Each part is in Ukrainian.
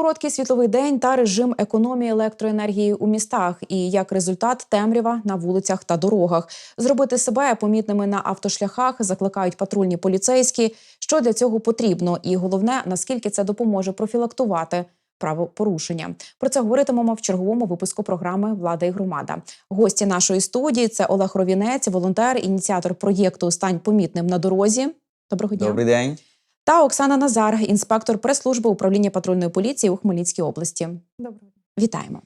Короткий світловий день та режим економії електроенергії у містах, і як результат темрява на вулицях та дорогах. Зробити себе помітними на автошляхах закликають патрульні поліцейські. Що для цього потрібно, і головне, наскільки це допоможе профілактувати правопорушення. Про це говоритимемо в черговому випуску програми Влада і громада. Гості нашої студії це Олег Ровінець, волонтер, ініціатор проєкту Стань помітним на дорозі. Доброго дня. Добрий день. Та Оксана Назар, інспектор прес-служби управління патрульної поліції у Хмельницькій області. Добре. Вітаємо.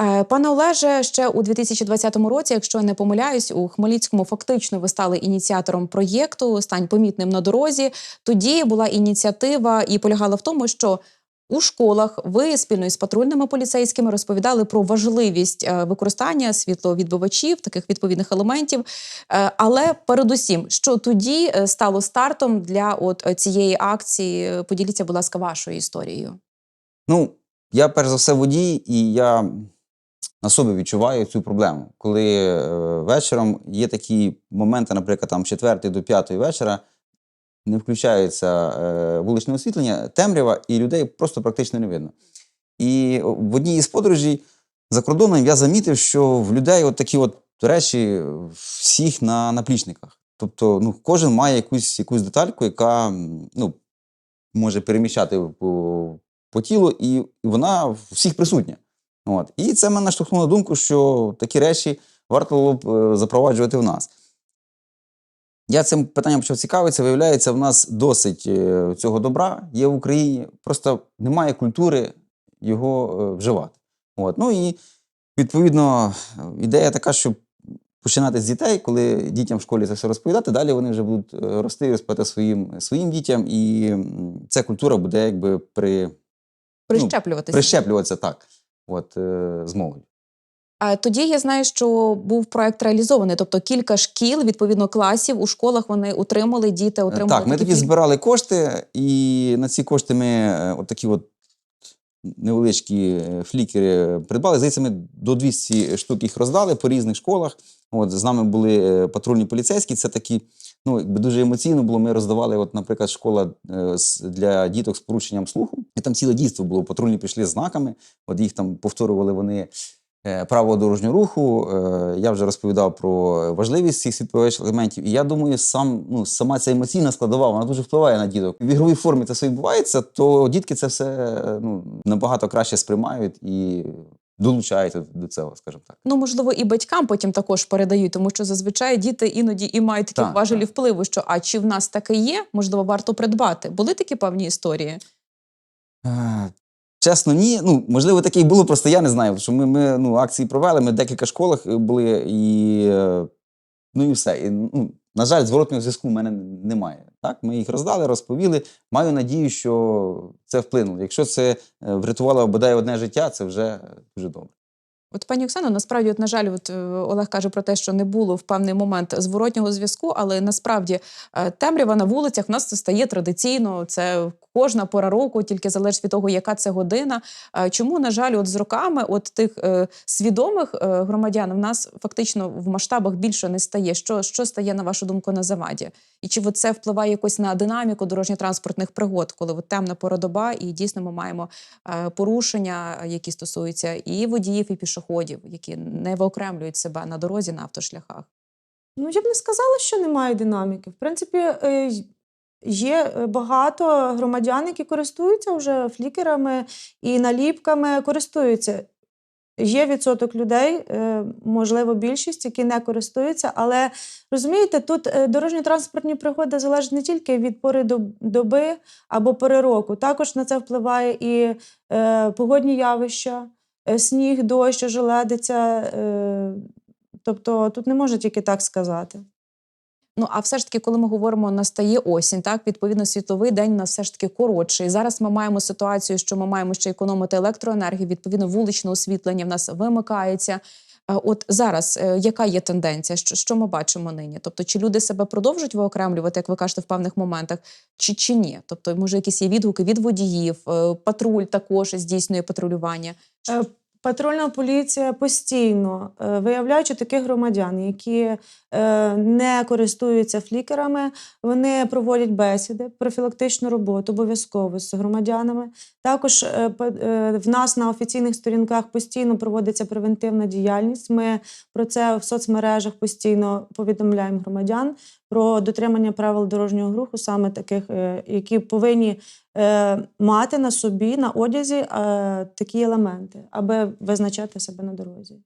Е, Пане Олеже, ще у 2020 році, якщо я не помиляюсь, у Хмельницькому фактично ви стали ініціатором проєкту Стань помітним на дорозі. Тоді була ініціатива і полягала в тому, що у школах ви спільно із патрульними поліцейськими розповідали про важливість е, використання світловідбивачів, таких відповідних елементів. Е, Але передусім, що тоді е, стало стартом для от цієї акції, поділіться, будь ласка, вашою історією. Ну, я перш за все водій, і я на собі відчуваю цю проблему. Коли вечором є такі моменти, наприклад, там з 4 до 5 вечора не включається е, вуличне освітлення, темрява, і людей просто практично не видно. І в одній із подорожей за кордоном я замітив, що в людей от такі от речі всіх на наплічниках. Тобто, ну, кожен має якусь, якусь детальку, яка ну, може переміщати по, по тілу, і вона всіх присутня. От. І це мене штовхнуло думку, що такі речі варто було б е, запроваджувати в нас. Я цим питанням почав цікавитися. Виявляється, в нас досить е, цього добра є в Україні, просто немає культури його е, вживати. От. Ну і відповідно ідея така, щоб починати з дітей, коли дітям в школі це все розповідати, далі вони вже будуть е, рости і розповідати своїм, своїм дітям, і ця культура буде якби при, Прищеплюватися. прищеплюватися так, от, з молоддю. А тоді я знаю, що був проект реалізований, тобто кілька шкіл, відповідно класів у школах вони утримали, діти отримали. Так, ми такі тоді пільги. збирали кошти, і на ці кошти ми е, от невеличкі е, флікери придбали. Здається, ми до 200 штук їх роздали по різних школах. От, з нами були е, патрульні поліцейські. Це такі, ну, якби дуже емоційно було. Ми роздавали, от, наприклад, школа е, для діток з порушенням слуху. І там ціле дійство було. Патрульні прийшли з знаками, от їх там повторювали вони е, правила дорожнього руху. Е, Я вже розповідав про важливість цих світлових елементів. І я думаю, сам, ну, сама ця емоційна складова, вона дуже впливає на діток. В ігровій формі це все відбувається, то дітки це все е, ну, набагато краще сприймають і долучаються до цього, скажімо так. Ну, можливо, і батькам потім також передають, тому що зазвичай діти іноді і мають такі Так, важелі так. впливу, що а чи в нас таке є, можливо, варто придбати. Були такі певні історії? Чесно, ні. Ну, можливо, таке і було, просто я не знаю. Що ми, ми ну, акції провели, ми в декілька школах е, були, і е, ну і все. І, ну, на жаль, зворотного зв'язку в мене немає. Так? Ми їх роздали, розповіли. Маю надію, що це вплинуло. Якщо це е, врятувало бодай одне життя, це вже дуже добре. От пані Оксано, насправді, от, на жаль, от Олег каже про те, що не було в певний момент зворотнього зв'язку, але насправді темрява на вулицях в нас це стає традиційно. Це кожна пора року, тільки залежить від того, яка це година. Е, Чому, на жаль, от з роками от тих е, свідомих е, громадян в нас фактично в масштабах більше не стає. Що, що стає, на вашу думку, на заваді? І чи це впливає якось на динаміку дорожньо-транспортних пригод, коли от темна пора доба, і дійсно ми маємо порушення, які стосуються і водіїв, і пішоходів, які не виокремлюють себе на дорозі на автошляхах. Ну, я б не сказала, що немає динаміки. В принципі, є е, багато громадян, які користуються вже флікерами і наліпками, користуються. Є відсоток людей, е, можливо, більшість, які не користуються, але розумієте, тут е, дорожньо-транспортні пригоди залежать не тільки від пори доб- доби або пори року. Також на це впливає і погодні явища, сніг, дощ, ожеледиця. Е, тобто тут не можна тільки так сказати. Ну а все ж таки, коли ми говоримо, настає осінь, так відповідно світловий день у нас все ж таки коротший. Зараз ми маємо ситуацію, що ми маємо ще економити електроенергію. Відповідно, вуличне освітлення в нас вимикається. Е, От зараз е, яка є тенденція? Що, що ми бачимо нині? Тобто, чи люди себе продовжують виокремлювати, як ви кажете, в певних моментах, чи, чи ні? Тобто, може, якісь є відгуки від водіїв, е, патруль також здійснює патрулювання. Патрульна поліція постійно, е, виявляючи таких громадян, які е, не користуються флікерами, вони проводять бесіди, профілактичну роботу обов'язково з громадянами. Також е, в нас на офіційних сторінках постійно проводиться превентивна діяльність. Ми про це в соцмережах постійно повідомляємо громадян про дотримання правил дорожнього руху, саме таких, які повинні мати на собі на одязі е, такі елементи, аби визначати себе на дорозі.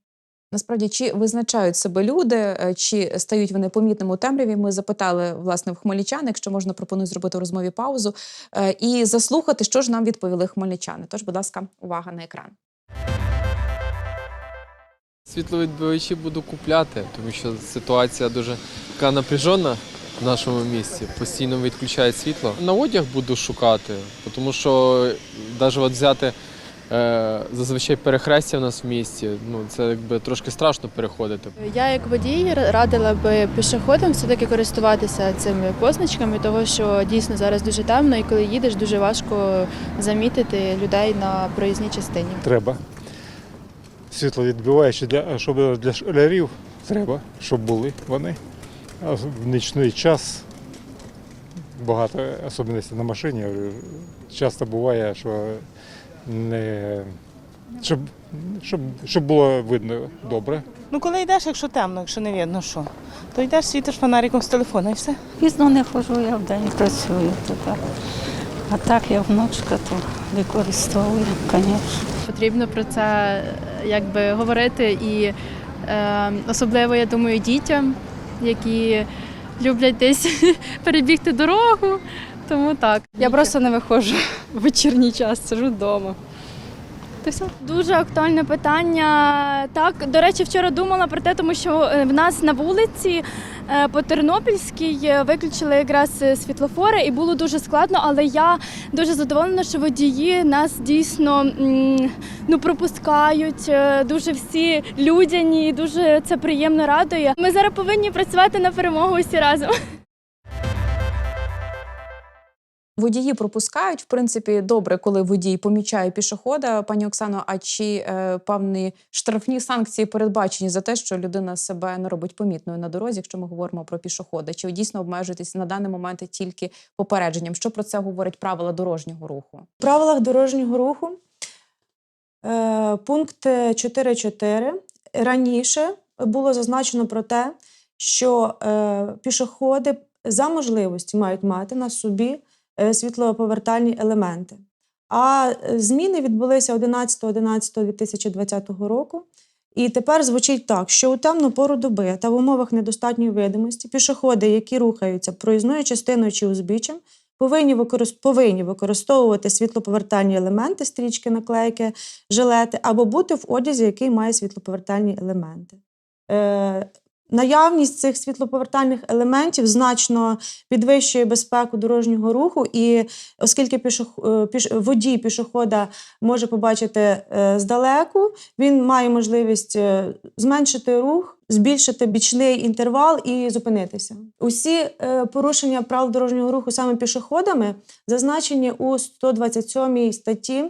Насправді, чи визначають себе люди, е, чи стають вони помітними у темряві? Ми запитали власне в хмельничан, якщо можна, пропоную зробити в розмові паузу е, і заслухати, що ж нам відповіли хмельничани. Тож, будь ласка, увага на екран. Світловідбивачі буду купляти, тому що ситуація дуже така напряжена в нашому місті. Постійно відключають світло. На одяг буду шукати, тому що навіть от взяти е, зазвичай перехрестя в нас в місті. Ну це якби трошки страшно переходити. Я як водій радила би пішоходам все-таки користуватися цими позначками, тому що дійсно зараз дуже темно, і коли їдеш, дуже важко замітити людей на проїзній частині. Треба. Світло відбиваючи, для, щоб для школярів треба, щоб були вони. А в нічний час багато особливостей на машині. Часто буває, що не щоб, щоб, щоб було видно добре. Ну, коли йдеш, якщо темно, якщо не видно, що, то йдеш, світиш фонариком з телефона і все. Пізно не ходжу, я вдень працюю. То так. А так я внучка, то використовую, звісно. Потрібно про це якби говорити і е, особливо, я думаю, дітям, які люблять десь перебігти дорогу. Тому так. Я просто не виходжу в вечірній час, сижу вдома. Та все. Дуже актуальне питання. Так, до речі, вчора думала про те, тому що е, в нас на вулиці е, по Тернопільській е, виключили якраз світлофори, і було дуже складно. Але я дуже задоволена, що водії нас дійсно ну пропускають. Дуже всі людяні, дуже це приємно радує. Ми зараз повинні працювати на перемогу усі разом. Водії пропускають, в принципі, добре, коли водій помічає пішохода. Пані Оксано, а чи е, певні штрафні санкції передбачені за те, що людина себе не робить помітною на дорозі, якщо ми говоримо про пішохода? Чи дійсно обмежуєтесь на даний момент тільки попередженням? Що про це говорять правила дорожнього руху? В правилах дорожнього руху е, пункт 4.4 раніше було зазначено про те, що е, пішоходи за можливості мають мати на собі світлоповертальні елементи. А е, зміни відбулися 11.11.2020 року. І тепер звучить так, що у темну пору доби та в умовах недостатньої видимості пішоходи, які рухаються проїзною частиною чи узбіччям, повинні, використ... повинні використовувати світлоповертальні елементи, стрічки, наклейки, жилети, або бути в одязі, який має світлоповертальні елементи. Наявність цих світлоповертальних елементів значно підвищує безпеку дорожнього руху, і оскільки пішох... е, піш... водій пішохода може побачити е, здалеку, він має можливість е, зменшити рух, збільшити бічний інтервал і зупинитися. Усі порушення правил дорожнього руху саме пішоходами зазначені у 127 статті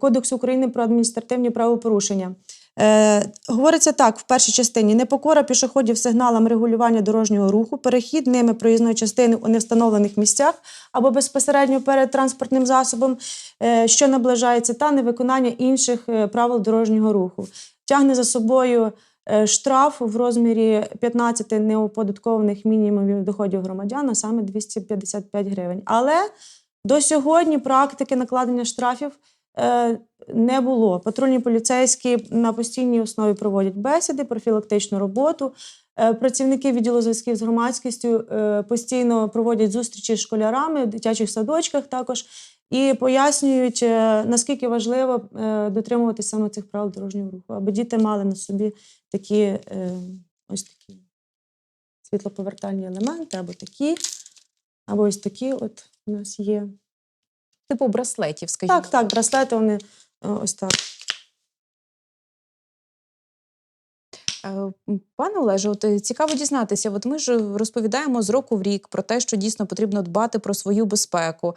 Кодексу України про адміністративні правопорушення. Е, говориться так в першій частині: непокора пішоходів сигналам регулювання дорожнього руху, перехід ними проїзної частини у невстановлених місцях або безпосередньо перед транспортним засобом, е, що наближається, та невиконання інших е, правил дорожнього руху. Тягне за собою е, штраф в розмірі 15 неоподаткованих мінімумів доходів громадян, а саме 255 гривень. Але до сьогодні практики накладення штрафів не було. Патрульні поліцейські на постійній основі проводять бесіди, профілактичну роботу. Е, Працівники відділу зв'язків з громадськістю е, постійно проводять зустрічі з школярами в дитячих садочках також і пояснюють, е, наскільки важливо е, дотримуватися саме цих правил дорожнього руху, аби діти мали на собі такі е, ось такі світлоповертальні елементи, або такі, або ось такі от у нас є. Типу браслетів, скажімо. Так, так, браслети вони е, ось так. Е, Пане Олеже, от е, цікаво дізнатися. От ми ж розповідаємо з року в рік про те, що дійсно потрібно дбати про свою безпеку.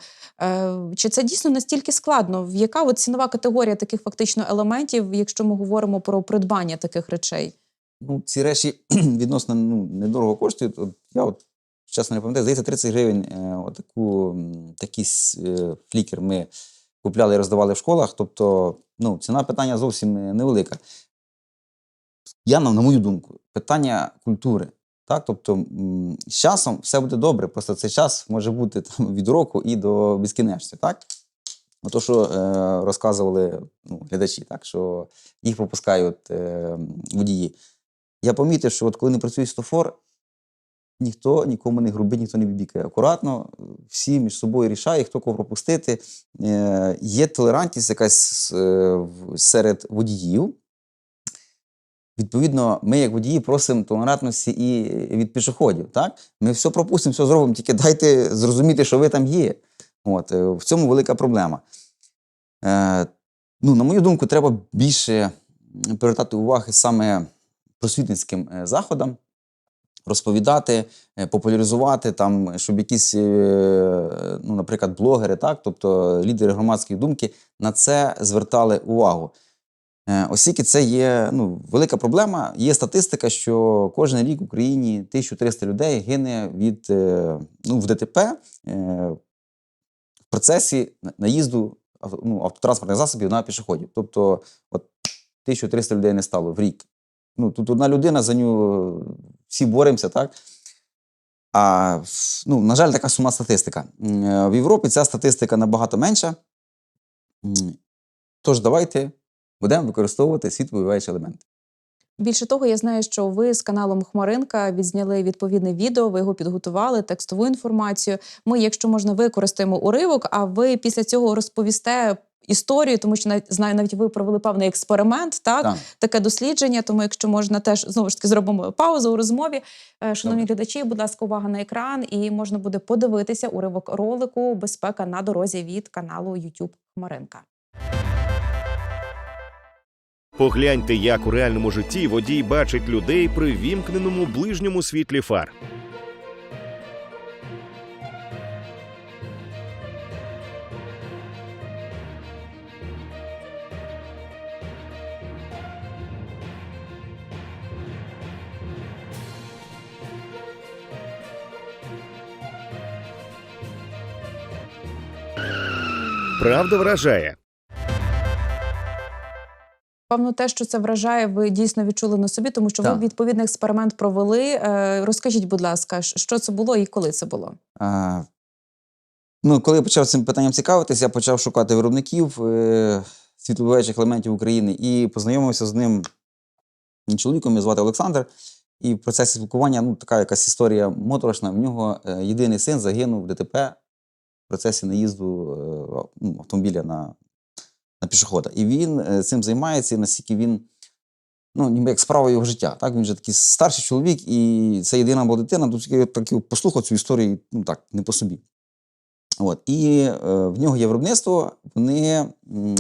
Чи це дійсно настільки складно? В Яка от цінова категорія таких фактично елементів, якщо ми говоримо про придбання таких речей? ну, ці речі відносно ну, недорого коштують. От я от чесно не пам'ятаю, здається, 30 гривень е, отаку, такий е, флікер ми купляли і роздавали в школах. Тобто, ну, ціна питання зовсім невелика. Я, на, мою думку, питання культури. Так, тобто з часом все буде добре, просто цей час може бути там, від року і до безкінечності. Так? Ото, що е, розказували ну, глядачі, так, що їх пропускають е, водії. Я помітив, що от коли не працює світлофор, ніхто нікому не грубить, ніхто не бібікає. Акуратно, всі між собою рішають, хто кого пропустити. Е, є толерантність якась е, серед водіїв. Відповідно, ми, як водії, просимо толерантності і від пішоходів. Так? Ми все пропустимо, все зробимо, тільки дайте зрозуміти, що ви там є. От, е, в цьому велика проблема. Е, ну, на мою думку, треба більше привертати уваги саме просвітницьким е, заходам, розповідати, е, популяризувати, там, щоб якісь, е, ну, наприклад, блогери, так, тобто лідери громадської думки на це звертали увагу. Е, Оскільки це є ну, велика проблема. Є статистика, що кожен рік в Україні 1300 людей гине від ну, в ДТП в процесі наїзду ну, автотранспортних засобів на пішоходів. Тобто, от 1300 людей не стало в рік. Ну, тут одна людина, за нього всі боремося, так? А ну, на жаль, така сумна статистика. Е, В Європі ця статистика набагато менша. Тож давайте будемо використовувати світловиваючі елементи. Більше того, я знаю, що ви з каналом Хмаринка відзняли відповідне відео, ви його підготували, текстову інформацію. Ми, якщо можна, використаємо уривок, а ви після цього розповісте історію, тому що навіть знаю, навіть ви провели певний експеримент, так? Так. таке дослідження. Тому, якщо можна, теж знову ж таки зробимо паузу у розмові. Е, Шановні Добре. глядачі, будь ласка, увага на екран, і можна буде подивитися уривок ролику Безпека на дорозі від каналу YouTube Хмаринка. Погляньте, як у реальному житті водій бачить людей при вімкненому ближньому світлі фар. Правда вражає. Певно, те, що це вражає, ви дійсно відчули на собі, тому що Так. ви відповідний експеримент провели. Е, Розкажіть, будь ласка, що це було і коли це було? А, ну, коли я почав цим питанням цікавитися, я почав шукати виробників е, світловиваючих елементів України і познайомився з ним чоловіком, його звати Олександр. І в процесі спілкування ну, така якась історія моторошна. В нього е, єдиний син загинув в ДТП процесі наїзду е, ну, автомобіля на, на пішохода. І він е, цим займається, і наскільки він ну, ніби як справа його життя. Так? Він вже такий старший чоловік, і це єдина була дитина. Тут я так послухав цю історію, ну так, не по собі. От. І е, в нього є виробництво, вони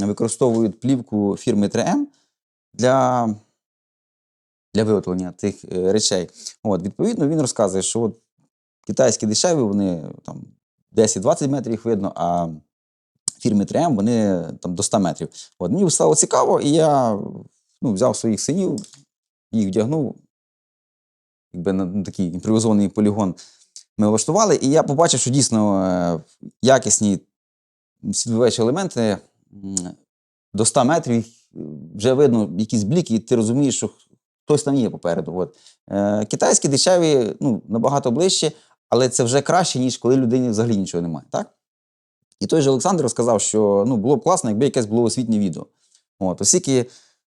використовують плівку фірми 3М для, для виготовлення тих е, речей. От, відповідно, він розказує, що от китайські дешеві, вони там 10-20 метрів видно, а фірми 3М вони там до 100 метрів. От, мені стало цікаво, і я ну, взяв своїх синів, їх вдягнув, якби на такий імпровізований полігон ми влаштували, і я побачив, що дійсно е, якісні світловечі елементи до 100 метрів вже видно якісь бліки, і ти розумієш, що хтось там є попереду. От. Е, китайські дешеві ну, набагато ближче, але це вже краще, ніж коли людині взагалі нічого немає. Так? І той же Олександр розказав, що ну, було б класно, якби якесь було освітнє відео. От, оскільки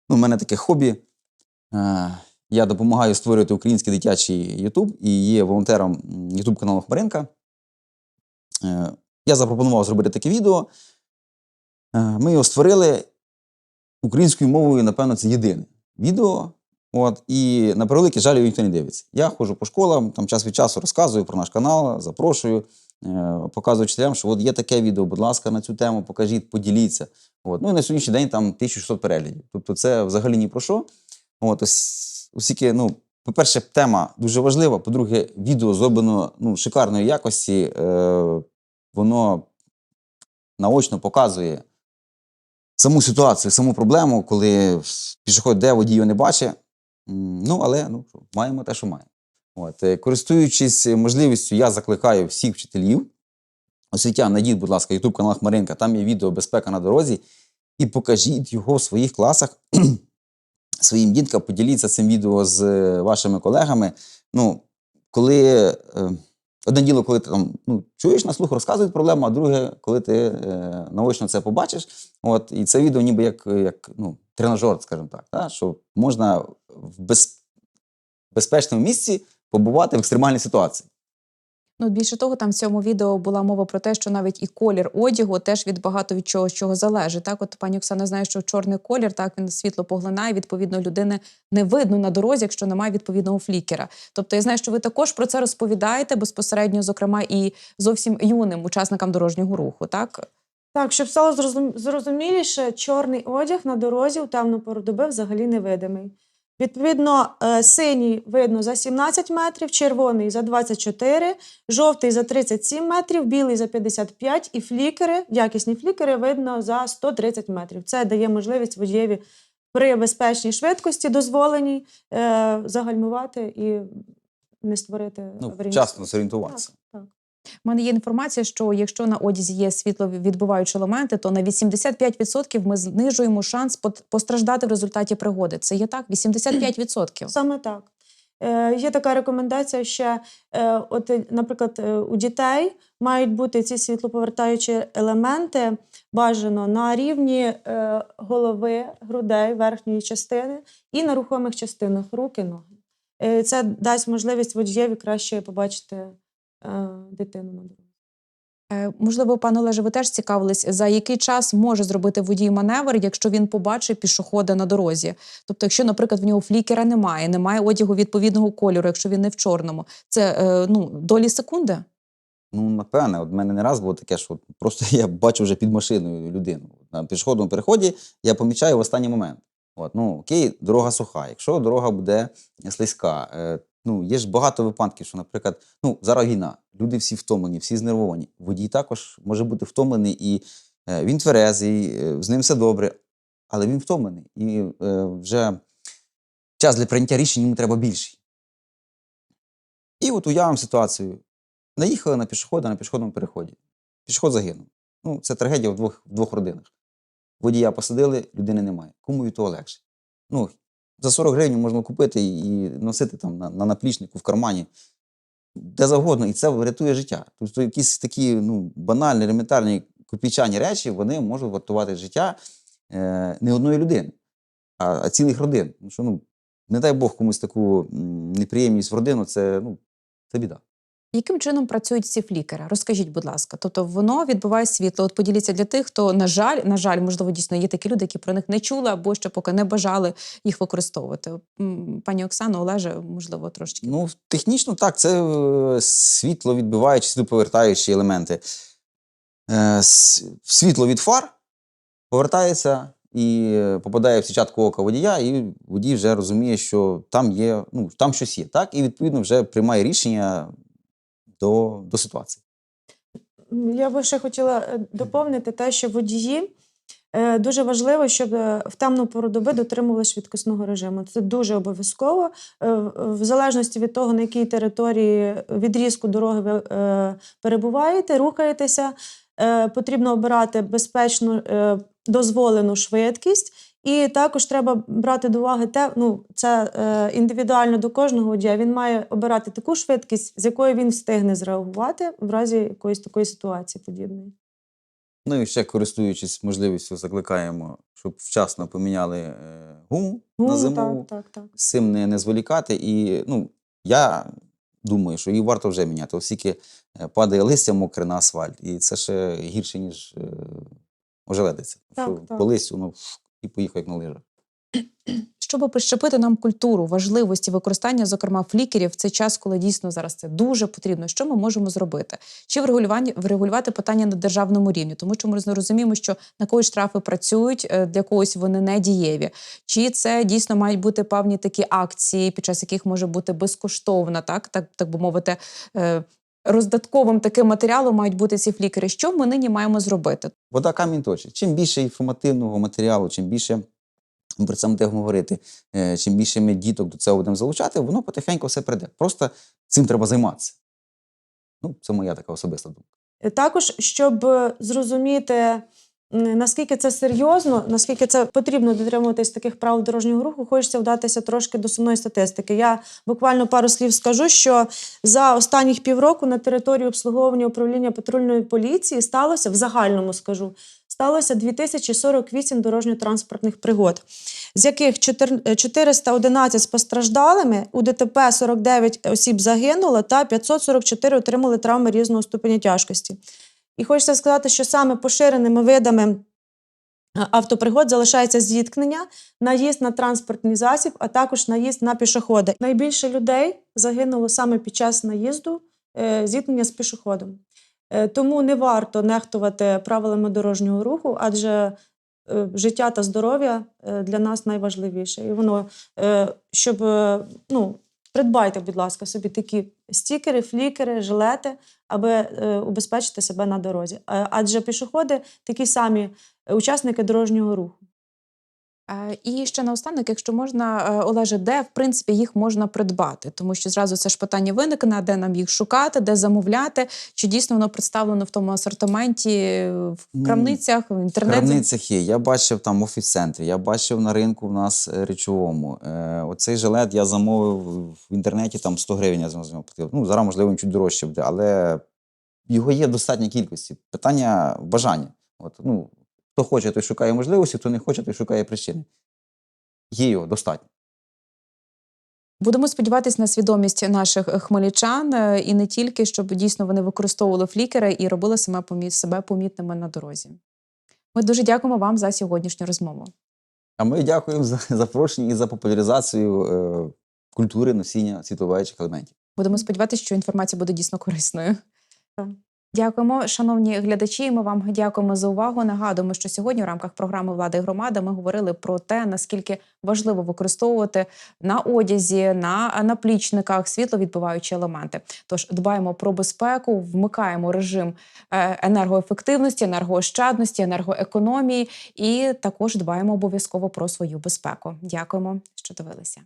ну, в мене таке хобі. Е, я допомагаю створювати український дитячий YouTube і є волонтером YouTube каналу Хмаринка. Е, Я запропонував зробити таке відео. Е, Ми його створили українською мовою, напевно, це єдине відео. От, і на превеликий жаль, ніхто не дивиться. Я ходжу по школам, там час від часу розказую про наш канал, запрошую, е, показую вчителям, що от є таке відео, будь ласка, на цю тему покажіть, поділіться. От. Ну і на сьогоднішній день там 1600 переглядів. Тобто це взагалі ні про що. От, ось, оскільки, ну, по-перше, тема дуже важлива. По-друге, відео зроблено ну, шикарної якості. Е, воно наочно показує саму ситуацію, саму проблему, коли пішохід де водій його не бачить. Ну, але ну, маємо те, що маємо. От, е, користуючись можливістю, я закликаю всіх вчителів. Освітян, найдіть, будь ласка, YouTube канал Хмаринка, там є відео Безпека на дорозі. І покажіть його в своїх класах своїм діткам, поділіться цим відео з е, вашими колегами. Ну, коли е, одне діло, коли ти там ну, чуєш на слух, розказують проблему, а друге, коли ти е, наочно це побачиш. От, і це відео ніби як, як ну, тренажер, скажімо так, та, що можна в без, безпечному місці побувати в екстремальній ситуації. Ну, більше того, там в цьому відео була мова про те, що навіть і колір одягу теж від багато від чого, чого залежить. Так, от пані Оксана знає, що чорний колір так він світло поглинає. Відповідно, людини не видно на дорозі, якщо немає відповідного флікера. Тобто, я знаю, що ви також про це розповідаєте безпосередньо, зокрема, і зовсім юним учасникам дорожнього руху. Так Так, щоб стало зрозум- зрозуміліше, чорний одяг на дорозі у темну пору доби взагалі невидимий. Відповідно, е, синій видно за 17 метрів, червоний за 24, жовтий за 37 метрів, білий за 55 і флікери, якісні флікери видно за 130 метрів. Це дає можливість водієві при безпечній швидкості дозволеній е, загальмувати і не створити Ну, аварійну вчасно зорієнтуватися. У мене є інформація, що якщо на одязі є світловідбиваючі елементи, то на 85% ми знижуємо шанс постраждати в результаті пригоди. Це є так? 85%. Саме так. Е, є така рекомендація ще, е, от, наприклад, е, у дітей мають бути ці світлоповертаючі елементи бажано на рівні е, голови, грудей, верхньої частини і на рухомих частинах руки, ноги. Е, це дасть можливість водієві краще побачити дитину на дорозі. Е, Можливо, пане Олеже, ви теж цікавились, за який час може зробити водій маневр, якщо він побачить пішохода на дорозі. Тобто, якщо, наприклад, в нього флікера немає, немає одягу відповідного кольору, якщо він не в чорному, це е, ну, долі секунди. Ну, напевне, от в мене не раз було таке, що просто я бачу вже під машиною людину. На пішохідному переході я помічаю в останній момент. От, ну, окей, дорога суха. Якщо дорога буде слизька, е, ну, є ж багато випадків, що, наприклад, ну, зараз війна, люди всі втомлені, всі знервовані. Водій також може бути втомлений, і е, він тверезий, е, з ним все добре, але він втомлений. І е, вже час для прийняття рішень йому треба більший. І от уявимо ситуацію. Наїхали на пішохода на пішохідному переході. Пішоход загинув. Ну, це трагедія в двох, в двох родинах. Водія посадили, людини немає. Кому від того легше? Ну, за 40 гривень можна купити і носити там на, на наплічнику в кармані, де завгодно, і це врятує життя. Тобто якісь такі ну, банальні, елементарні копійчані речі, вони можуть врятувати життя е, не одної людини, а, а цілих родин. Тому що, ну, не дай Бог комусь таку неприємність в родину, це, ну, це біда. Яким чином працюють ці флікери? Розкажіть, будь ласка. Тобто воно відбиває світло. От поділіться для тих, хто, на жаль, на жаль, можливо, дійсно є такі люди, які про них не чули або ще поки не бажали їх використовувати. Пані Оксано, Олеже, можливо, трошечки. Ну, технічно так, це е, світловідбиваючі, світлоповертаючі елементи. Е, Світло від фар повертається і е, попадає в січатку ока водія, і водій вже розуміє, що там є, ну, там щось є. Так? І відповідно вже приймає рішення до, до ситуації. Я би ще хотіла е, доповнити те, що водії е, дуже важливо, щоб е, в темну пору доби дотримували швидкісного режиму. Це дуже обов'язково. В- залежності від того, на якій території відрізку дороги ви перебуваєте, рухаєтеся, потрібно обирати безпечну дозволену швидкість. І також треба брати до уваги те, ну це е, індивідуально до кожного водія. Він має обирати таку швидкість, з якою він встигне зреагувати в разі якоїсь такої ситуації подібної. Ну і ще користуючись можливістю, закликаємо, щоб вчасно поміняли е, гуму на Гуму, зимову. так, так, так. з цим не, не зволікати. І ну, я думаю, що її варто вже міняти, оскільки е, падає листя мокре на асфальт, і це ще гірше, ніж е, ожеледиться. Так, що так. по листю воно і поїхав як на лижах. Щоб прищепити нам культуру важливості використання, зокрема флікерів, в цей час, коли дійсно зараз це дуже потрібно, що ми можемо зробити? Чи врегулювання врегулювати питання на державному рівні, тому що ми розуміємо, що на когось штрафи працюють, е, для когось вони не дієві. Чи це дійсно мають бути певні такі акції, під час яких може бути безкоштовна, так так, так би мовити. Роздатковим таким матеріалом мають бути ці флікери. Що ми нині маємо зробити? Вода камінь точить. Чим більше інформативного матеріалу, чим більше ми про це будемо говорити. Е, Чим більше ми діток до цього будемо залучати, воно потихеньку все прийде. Просто цим треба займатися. Ну, це моя така особиста думка. Також, щоб е, зрозуміти, наскільки це серйозно, наскільки це потрібно дотримуватись таких правил дорожнього руху, хочеться вдатися трошки до сумної статистики. Я буквально пару слів скажу, що за останніх півроку на території обслуговування управління патрульної поліції сталося в загальному скажу. Сталося 2048 дорожньо-транспортних пригод, з яких 4 411 з постраждалими, у ДТП 49 осіб загинуло та 544 отримали травми різного ступеня тяжкості. І хочеться сказати, що саме поширеними видами е, автопригод залишається зіткнення, наїзд на транспортний засіб, а також наїзд на пішохода. Найбільше людей загинуло саме під час наїзду е, зіткнення з пішоходом. Е, Тому не варто нехтувати правилами дорожнього руху, адже життя та здоров'я для нас найважливіше. І воно, щоб ну, придбайте, будь ласка, собі такі стікери, флікери, жилети, аби е, убезпечити себе на дорозі. Е, Адже пішоходи такі самі е, учасники дорожнього руху. Е, І ще наостанок, якщо можна, е, Олеже, де в принципі їх можна придбати? Тому що зразу це ж питання виникне, де нам їх шукати, де замовляти, чи дійсно воно представлено в тому асортименті в крамницях, в інтернеті? В крамницях є. Я бачив там в офіс-центрі, я бачив на ринку в нас е, речовому. Оцей жилет я замовив в інтернеті, там 100 гривень я замовив. Ну, зараз, можливо, він чуть дорожче буде, але його є в достатній кількості. Питання бажання. От, ну, хто хоче, той шукає можливості, хто не хоче, той шукає причини. Є його достатньо. Будемо сподіватися на свідомість наших хмельничан е, і не тільки, щоб дійсно вони використовували флікери і робили себе, помі- себе помітними на дорозі. Ми дуже дякуємо вам за сьогоднішню розмову. А ми дякуємо за запрошення і за популяризацію е, культури носіння світловаючих елементів. Будемо сподіватися, що інформація буде дійсно корисною. Так. Дякуємо, шановні глядачі. Ми вам дякуємо за увагу. Нагадуємо, що сьогодні в рамках програми Влада і громада ми говорили про те, наскільки важливо використовувати на одязі, на наплічниках світловідбиваючі елементи. Тож дбаємо про безпеку, вмикаємо режим е, енергоефективності, енергоощадності, енергоекономії і також дбаємо обов'язково про свою безпеку. Дякуємо, що дивилися.